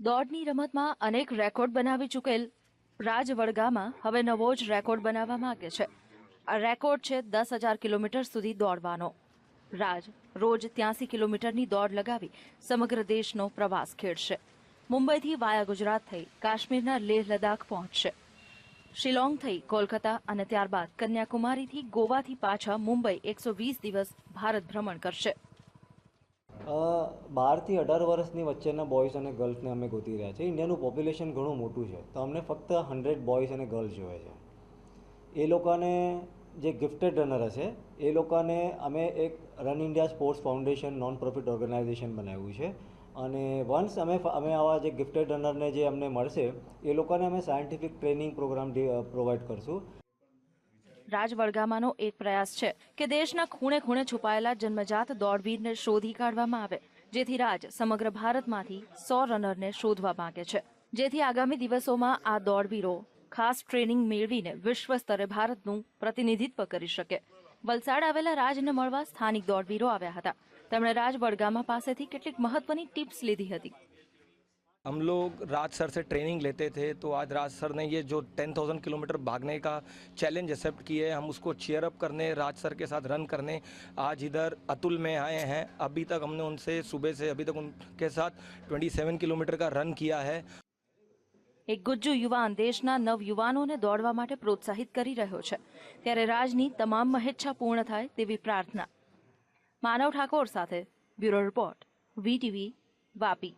દોડની રમતમાં અનેક રેકોર્ડ બનાવી ચૂકેલ રાજ વડગામાં હવે નવો જ રેકોર્ડ બનાવવા માંગે છે. આ રેકોર્ડ છે દસ હજાર કિલોમીટર સુધી દોડવાનો. રાજ રોજ ત્યાંસી કિલોમીટરની દોડ લગાવી સમગ્ર દેશનો પ્રવાસ ખેડશે. મુંબઈથી વાયા ગુજરાત થઈ કાશ્મીરના લેહ લદાખ પહોંચશે. શિલોંગ થઈ કોલકાતા અને ત્યારબાદ કન્યાકુમારીથી ગોવાથી પાછા મુંબઈ એકસો વીસ દિવસ ભારત ભ્રમણ કરશે. બારથી અઢાર વર્ષની વચ્ચેના બોયઝ અને ગર્લ્સને અમે ગોતી રહ્યા છીએ. ઇન્ડિયાનું પોપ્યુલેશન ઘણું મોટું છે. તો અમને ફક્ત હંડ્રેડ બોયઝ અને ગર્લ્સ જોઈએ છે. એ લોકોને જે ગિફ્ટેડ રનર હશે, એ લોકોને અમે એક run India sports foundation non profit organisation બનાવ્યું છે. અને વન્સ અમે અમે આવા જે ગિફ્ટેડ રનરને જે અમને મળશે, એ લોકોને અમે સાયન્ટિફિક ટ્રેનિંગ પ્રોગ્રામ પ્રોવાઈડ કરશું. રાજ વડગામાનો એક પ્રયાસ છે કે દેશના ખૂણે ખૂણે છુપાયેલા જન્મજાત દોડવીરને શોધી કાઢવામાં આવે, જેથી રાજ સમગ્ર ભારતમાંથી સો રનરને શોધવા માંગે છે. જેથી આગામી દિવસોમાં આ દોડવીરો ખાસ ટ્રેનિંગ મેળવીને વિશ્વ સ્તરે ભારતનું પ્રતિનિધિત્વ કરી શકે. વલસાડ આવેલા રાજને મળવા સ્થાનિક દોડવીરો આવ્યા હતા. તેમણે રાજ વડગામા પાસેથી કેટલીક મહત્વની ટિપ્સ લીધી હતી. हम लोग राज सर से ट्रेनिंग लेते थे तो आज राज सर ने ये जो टेन थाउजेंड किलोमीटर भागने का चैलेंज एक्सेप्ट किए है हम उसको चेयर अप करने राज सर के साथ रन करने आज इधर अतुल में आए हैं अभी तक हमने उनसे सुबह से अभी तक उनके साथ 27 किलोमीटर का रन किया है એક ગુજ્જુ યુવાન દેશના નવ યુવાનોને દોડવા માટે પ્રોત્સાહિત કરી રહ્યો છે ત્યારે રાજની તમામ મહેચ્છા પૂર્ણ થાય તેવી પ્રાર્થના માનવ ઠાકોર સાથે બ્યુરો રિપોર્ટ વીટીવી વાપી